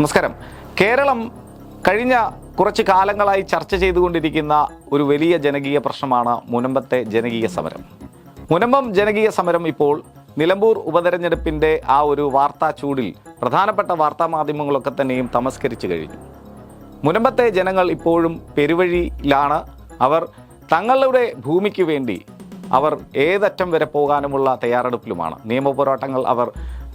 നമസ്കാരം. കേരളം കഴിഞ്ഞ കുറച്ച് കാലങ്ങളായി ചർച്ച ചെയ്തുകൊണ്ടിരിക്കുന്ന ഒരു വലിയ ജനകീയ പ്രശ്നമാണ് മുനമ്പത്തെ ജനകീയ സമരം. മുനമ്പം ജനകീയ സമരം ഇപ്പോൾ നിലമ്പൂർ ഉപതെരഞ്ഞെടുപ്പിന്റെ ആ ഒരു വാർത്താ ചൂടിൽ പ്രധാനപ്പെട്ട വാർത്താ മാധ്യമങ്ങളൊക്കെ തന്നെയും തമസ്കരിച്ചു കഴിഞ്ഞു. മുനമ്പത്തെ ജനങ്ങൾ ഇപ്പോഴും പെരുവഴിയിലാണ്. അവർ തങ്ങളുടെ ഭൂമിക്ക് വേണ്ടി അവർ ഏതറ്റം വരെ പോകാനുമുള്ള തയ്യാറെടുപ്പിലുമാണ്. നിയമ പോരാട്ടങ്ങൾ അവർ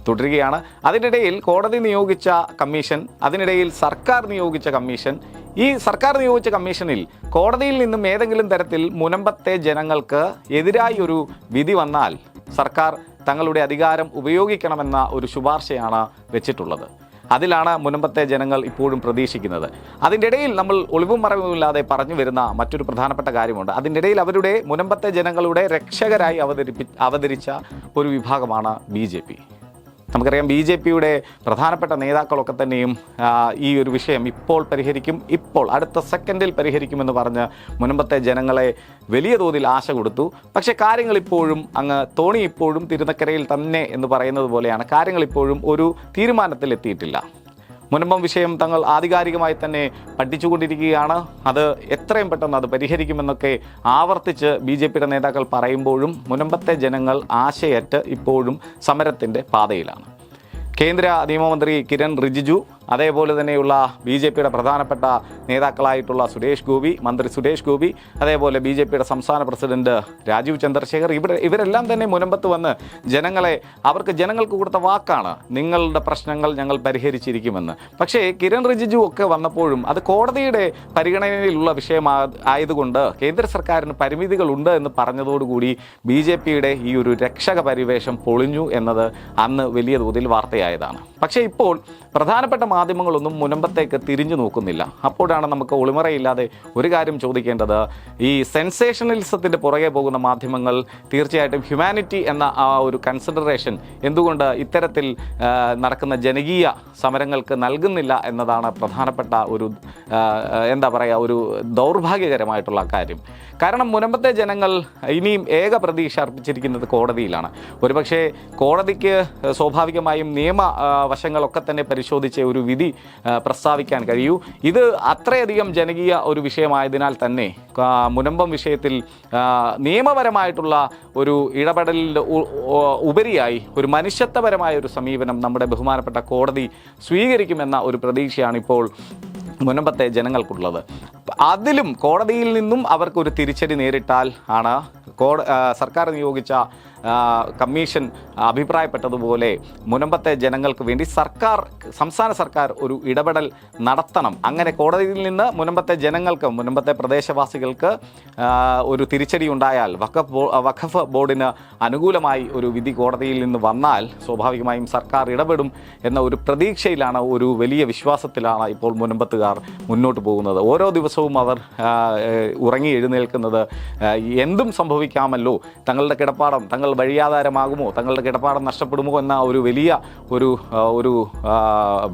തുടരുകയാണ്. അതിനിടയിൽ കോടതി നിയോഗിച്ച കമ്മീഷൻ അതിനിടയിൽ സർക്കാർ നിയോഗിച്ച കമ്മീഷൻ. ഈ സർക്കാർ നിയോഗിച്ച കമ്മീഷനിൽ കോടതിയിൽ നിന്നും ഏതെങ്കിലും തരത്തിൽ മുനമ്പത്തെ ജനങ്ങൾക്ക് എതിരായി ഒരു വിധി വന്നാൽ സർക്കാർ തങ്ങളുടെ അധികാരം ഉപയോഗിക്കണമെന്ന ഒരു ശുപാർശയാണ് വെച്ചിട്ടുള്ളത്. അതിലാണ് മുനമ്പത്തെ ജനങ്ങൾ ഇപ്പോഴും പ്രതീക്ഷിക്കുന്നത്. അതിന്റെ ഇടയിൽ നമ്മൾ ഒളിവും മറവുമില്ലാതെ പറഞ്ഞു വരുന്ന മറ്റൊരു പ്രധാനപ്പെട്ട കാര്യമുണ്ട്. അതിന്റെ ഇടയിൽ അവരുടെ മുനമ്പത്തെ ജനങ്ങളുടെ രക്ഷകരായി അവതരിപ്പി അവതരിച്ച ഒരു വിഭാഗമാണ് ബി നമുക്കറിയാം ബി ജെ പിയുടെ പ്രധാനപ്പെട്ട നേതാക്കളൊക്കെ തന്നെയും ഈ ഒരു വിഷയം ഇപ്പോൾ പരിഹരിക്കും. ഇപ്പോൾ അടുത്ത സെക്കൻഡിൽ പരിഹരിക്കുമെന്ന് പറഞ്ഞ് മുൻപത്തെ ജനങ്ങളെ വലിയ തോതിൽ ആശ കൊടുത്തു. പക്ഷേ കാര്യങ്ങൾ ഇപ്പോഴും അങ്ങ് തോണി ഇപ്പോഴും തിരുനക്കരയിൽ തന്നെ എന്ന് പറയുന്നത് പോലെയാണ്. കാര്യങ്ങൾ ഇപ്പോഴും ഒരു തീരുമാനത്തിൽ എത്തിയിട്ടില്ല മുനമ്പം വിഷയം തങ്ങൾ ആധികാരികമായി തന്നെ പഠിച്ചുകൊണ്ടിരിക്കുകയാണ്. അത് എത്രയും പെട്ടെന്ന് അത് പരിഹരിക്കുമെന്നൊക്കെ ആവർത്തിച്ച് ബി ജെ പിയുടെ നേതാക്കൾ പറയുമ്പോഴും മുനമ്പത്തെ ജനങ്ങൾ ആശയറ്റ് ഇപ്പോഴും സമരത്തിന്റെ പാതയിലാണ്. കേന്ദ്ര നിയമമന്ത്രി കിരൺ റിജിജു അതേപോലെ തന്നെയുള്ള ബി ജെ പിയുടെ പ്രധാനപ്പെട്ട നേതാക്കളായിട്ടുള്ള സുരേഷ് ഗോപി മന്ത്രി സുരേഷ് ഗോപി അതേപോലെ ബി ജെ പിയുടെ സംസ്ഥാന പ്രസിഡന്റ് രാജീവ് ചന്ദ്രശേഖർ ഇവിടെ ഇവരെല്ലാം തന്നെ മുനമ്പത്ത് വന്ന് ജനങ്ങളെ അവർക്ക് ജനങ്ങൾക്ക് കൊടുത്ത വാക്കാണ് നിങ്ങളുടെ പ്രശ്നങ്ങൾ ഞങ്ങൾ പരിഹരിച്ചിരിക്കുമെന്ന്. പക്ഷേ കിരൺ റിജിജു ഒക്കെ വന്നപ്പോഴും അത് കോടതിയുടെ പരിഗണനയിലുള്ള വിഷയമാ ആയതുകൊണ്ട് കേന്ദ്ര സർക്കാരിന് പരിമിതികളുണ്ട് എന്ന് പറഞ്ഞതോടുകൂടി ബി ജെ പിയുടെ ഈ ഒരു രക്ഷക പരിവേഷം പൊളിഞ്ഞു എന്നത് അന്ന് വലിയ തോതിൽ വാർത്തയായതാണ്. പക്ഷേ ഇപ്പോൾ പ്രധാനപ്പെട്ട മാധ്യമങ്ങളൊന്നും മുനമ്പത്തേക്ക് തിരിഞ്ഞു നോക്കുന്നില്ല. അപ്പോഴാണ് നമുക്ക് ഒളിമറയില്ലാതെ ഒരു കാര്യം ചോദിക്കേണ്ടത്. ഈ സെൻസേഷണലിസത്തിന്റെ പുറകെ പോകുന്ന മാധ്യമങ്ങൾ തീർച്ചയായിട്ടും ഹ്യൂമാനിറ്റി എന്ന ആ ഒരു കൺസിഡറേഷൻ എന്തുകൊണ്ട് ഇത്തരത്തിൽ നടക്കുന്ന ജനകീയ സമരങ്ങൾക്ക് നൽകുന്നില്ല എന്നതാണ് പ്രധാനപ്പെട്ട ഒരു എന്താ പറയുക ഒരു ദൗർഭാഗ്യകരമായിട്ടുള്ള കാര്യം. കാരണം മുനമ്പത്തെ ജനങ്ങൾ ഇനിയും ഏക പ്രതീക്ഷ അർപ്പിച്ചിരിക്കുന്നത് കോടതിയിലാണ്. ഒരുപക്ഷെ കോടതിക്ക് സ്വാഭാവികമായും നിയമ വശങ്ങളൊക്കെ തന്നെ പരിശോധിച്ച് ഒരു വിധി പ്രസ്താവിക്കാൻ കഴിയൂ. ഇത് അത്രയധികം ജനകീയ ഒരു വിഷയമായതിനാൽ തന്നെ മുനമ്പം വിഷയത്തിൽ നിയമപരമായിട്ടുള്ള ഒരു ഉ- ഉപരിയായി ഒരു മനുഷ്യത്വപരമായ ഒരു സമീപനം നമ്മുടെ ബഹുമാനപ്പെട്ട കോടതി സ്വീകരിക്കുമെന്ന ഒരു പ്രതീക്ഷയാണ് ഇപ്പോൾ മുനമ്പത്തെ ജനങ്ങൾക്കുള്ളത്. അതിലും കോടതിയിൽ നിന്നും അവർക്കൊരു തിരിച്ചടി നേരിട്ടാൽ ആണ് കോട സർക്കാർ നിയോഗിച്ച കമ്മീഷൻ അഭിപ്രായപ്പെട്ടതുപോലെ മുനമ്പത്തെ ജനങ്ങൾക്ക് വേണ്ടി സർക്കാർ സംസ്ഥാന സർക്കാർ ഒരു ഇടപെടൽ നടത്തണം. അങ്ങനെ കോടതിയിൽ നിന്ന് മുനമ്പത്തെ ജനങ്ങൾക്ക് മുനമ്പത്തെ പ്രദേശവാസികൾക്ക് ഒരു തിരിച്ചടി ഉണ്ടായാൽ വഖഫ് വഖഫ് ബോർഡിന് അനുകൂലമായി ഒരു വിധി കോടതിയിൽ നിന്ന് വന്നാൽ സ്വാഭാവികമായും സർക്കാർ ഇടപെടും എന്ന ഒരു പ്രതീക്ഷയിലാണ് ഒരു വലിയ വിശ്വാസത്തിലാണ് ഇപ്പോൾ മുനമ്പത്തുകാർ മുന്നോട്ട് പോകുന്നത്. ഓരോ ദിവസവും അവർ ഉറങ്ങി എഴുന്നേൽക്കുന്നത് എന്തും സംഭവിക്കാമല്ലോ. തങ്ങളുടെ കിടപ്പാടം തങ്ങൾ വഴിയാധാരമാകുമോ? തങ്ങളുടെ കിടപ്പാടം നഷ്ടപ്പെടുമോ എന്ന ഒരു വലിയ ഒരു ഒരു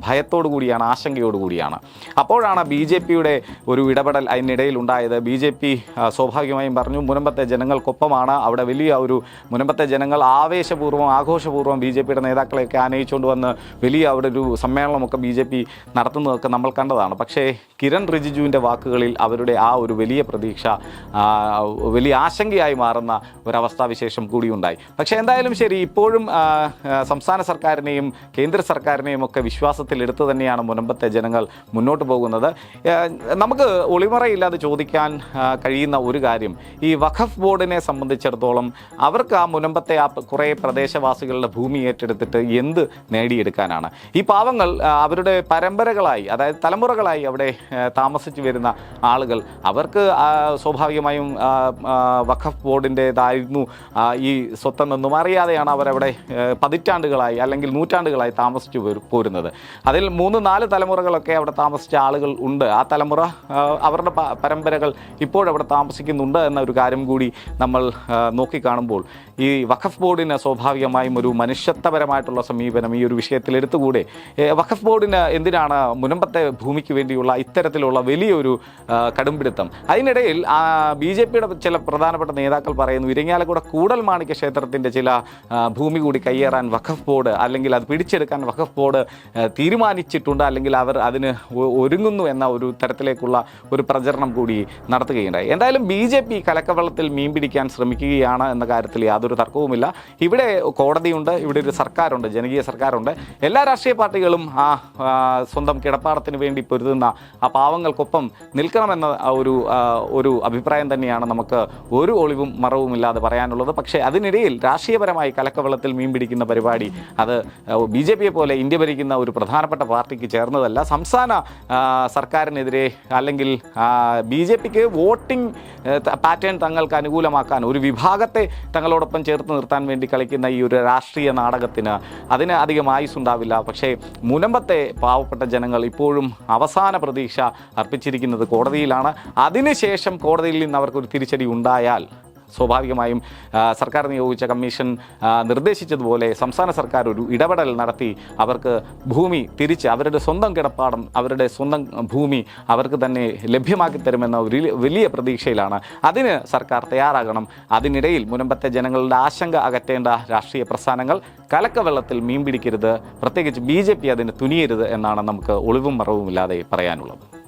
ഭയത്തോടു കൂടിയാണ് ആശങ്കയോടു കൂടിയാണ്. അപ്പോഴാണ് ബി ജെ പിയുടെ ഒരു ഇടപെടൽ അതിനിടയിൽ ഉണ്ടായത്. ബി ജെ പി സ്വാഭാവികമായും പറഞ്ഞു മുനമ്പത്തെ ജനങ്ങൾക്കൊപ്പമാണ്. അവിടെ വലിയ ഒരു മുനമ്പത്തെ ജനങ്ങൾ ആവേശപൂർവം ആഘോഷപൂർവം ബി ജെ പിയുടെ നേതാക്കളെയൊക്കെ ആനയിച്ചുകൊണ്ട് വന്ന് വലിയ അവിടെ ഒരു സമ്മേളനമൊക്കെ ബി ജെ പി നടത്തുന്നതൊക്കെ നമ്മൾ കണ്ടതാണ്. പക്ഷേ കിരൺ റിജിജുവിന്റെ വാക്കുകളിൽ അവരുടെ ആ ഒരു വലിയ പ്രതീക്ഷ വലിയ ആശങ്കയായി മാറുന്ന ഒരവസ്ഥാവിശേഷം കൂടിയുണ്ടായി പക്ഷേ എന്തായാലും ശരി ഇപ്പോഴും സംസ്ഥാന സർക്കാരിനെയും കേന്ദ്ര സർക്കാരിനെയും ഒക്കെ വിശ്വാസത്തിലെടുത്ത് തന്നെയാണ് മുനമ്പത്തെ ജനങ്ങൾ മുന്നോട്ട് പോകുന്നത്. നമുക്ക് ഒളിമറയില്ലാതെ ചോദിക്കാൻ കഴിയുന്ന ഒരു കാര്യം ഈ വഖഫ് ബോർഡിനെ സംബന്ധിച്ചിടത്തോളം അവർക്ക് ആ മുനമ്പത്തെ ആ കുറേ പ്രദേശവാസികളുടെ ഭൂമി ഏറ്റെടുത്തിട്ട് എന്ത് നേടിയെടുക്കാനാണ്? ഈ പാവങ്ങൾ അവരുടെ പരമ്പരകളായി അതായത് തലമുറകളായി അവിടെ താമസിച്ചു വരുന്ന ആളുകൾ അവർക്ക് സ്വാഭാവികമായും വഖഫ് ബോർഡിന്റേതായിരുന്നു ഈ സ്വത്തെന്നൊന്നും അറിയാതെയാണ് അവരവിടെ പതിറ്റാണ്ടുകളായി അല്ലെങ്കിൽ നൂറ്റാണ്ടുകളായി താമസിച്ചു പോരുന്നത്. അതിൽ മൂന്ന് നാല് തലമുറകളൊക്കെ അവിടെ താമസിച്ച ആളുകൾ ഉണ്ട്. ആ തലമുറ അവരുടെ പരമ്പരകൾ ഇപ്പോഴവിടെ താമസിക്കുന്നുണ്ട് എന്ന ഒരു കാര്യം കൂടി നമ്മൾ നോക്കിക്കാണുമ്പോൾ ഈ വഖഫ് ബോർഡിന് സ്വാഭാവികമായും ഒരു മനുഷ്യത്വപരമായിട്ടുള്ള സമീപനം ഈ ഒരു വിഷയത്തിൽ എടുത്തുകൂടെ? വഖഫ് ബോർഡിന് എന്തിനാണ് മുനമ്പത്തെ ഭൂമിക്ക് വേണ്ടിയുള്ള ഇത്തരത്തിലുള്ള വലിയൊരു കടുംപിടുത്തം? അതിനിടയിൽ ബി ജെ പിയുടെ ചില പ്രധാനപ്പെട്ട നേതാക്കൾ പറയുന്നു ഇരങ്ങാലക്കൂടെ കൂടൽ മാണിക്യ ക്ഷേത്രത്തിന്റെ ചില ഭൂമി കൂടി കയ്യേറാൻ വഖഫ് ബോർഡ് അല്ലെങ്കിൽ അത് പിടിച്ചെടുക്കാൻ വഖഫ് ബോർഡ് തീരുമാനിച്ചിട്ടുണ്ട് അല്ലെങ്കിൽ അവർ അതിന് ഒരുങ്ങുന്നു എന്ന ഒരു തരത്തിലേക്കുള്ള ഒരു പ്രചരണം കൂടി നടത്തുകയുണ്ടായി. എന്തായാലും ബി ജെ പി കലക്കവെള്ളത്തിൽ മീൻ പിടിക്കാൻ ശ്രമിക്കുകയാണ് എന്ന കാര്യത്തിൽ യാതൊരു തർക്കവുമില്ല. ഇവിടെ കോടതിയുണ്ട് ഇവിടെ ഒരു സർക്കാരുണ്ട് ജനകീയ സർക്കാരുണ്ട്. എല്ലാ രാഷ്ട്രീയ പാർട്ടികളും ആ സ്വന്തം കിടപ്പാടത്തിന് വേണ്ടി പൊരുതുന്ന ആ പാവങ്ങൾക്കൊപ്പം നിൽക്കണമെന്ന ഒരു ഒരു അഭിപ്രായം തന്നെയാണ് നമുക്ക് ഒരു ഒളിവും മറവുമില്ലാതെ പറയാനുള്ളത്. പക്ഷേ അതിനിടയിൽ രാഷ്ട്രീയപരമായി കലക്കവെള്ളത്തിൽ മീൻ പിടിക്കുന്ന പരിപാടി. അത് ബി ജെ പിയെ പോലെ ഇന്ത്യ ഭരിക്കുന്ന ഒരു പ്രധാനപ്പെട്ട പാർട്ടിക്ക് ചേർന്നതല്ല. സംസ്ഥാന സർക്കാരിനെതിരെ അല്ലെങ്കിൽ ബി ജെ പിക്ക് വോട്ടിംഗ് പാറ്റേൺ തങ്ങൾക്ക് അനുകൂലമാക്കാൻ ഒരു വിഭാഗത്തെ തങ്ങളോടൊപ്പം ചേർത്ത് നിർത്താൻ വേണ്ടി കളിക്കുന്ന ഈ ഒരു രാഷ്ട്രീയ നാടകത്തിന് അതിന് അധികം ആയുസ് ഉണ്ടാവില്ല. പക്ഷേ മുനമ്പത്തെ പാവപ്പെട്ട ജനങ്ങൾ ഇപ്പോഴും അവസാന പ്രതീക്ഷ അർപ്പിച്ചിരിക്കുന്നത് കോടതിയിലാണ്. അതിനുശേഷം കോടതിയിൽ നിന്ന് അവർക്കൊരു തിരിച്ചടി ഉണ്ടായാൽ സ്വാഭാവികമായും സർക്കാർ നിയോഗിച്ച കമ്മീഷൻ നിർദ്ദേശിച്ചതുപോലെ സംസ്ഥാന സർക്കാർ ഒരു ഇടപെടൽ നടത്തി. അവർക്ക് ഭൂമി തിരിച്ച് അവരുടെ സ്വന്തം കിടപ്പാടം അവരുടെ സ്വന്തം ഭൂമി അവർക്ക് തന്നെ ലഭ്യമാക്കി തരുമെന്ന ഒരു വലിയ പ്രതീക്ഷയിലാണ്. അതിന് സർക്കാർ തയ്യാറാകണം. അതിനിടയിൽ മുനമ്പത്തെ ജനങ്ങളുടെ ആശങ്ക അകറ്റേണ്ട രാഷ്ട്രീയ പ്രസ്ഥാനങ്ങൾ കലക്കവെള്ളത്തിൽ മീൻ പിടിക്കരുത് പ്രത്യേകിച്ച് ബി ജെ പി അതിന് തുനിയരുത് എന്നാണ് നമുക്ക് ഒളിവും മറവുമില്ലാതെ പറയാനുള്ളത്.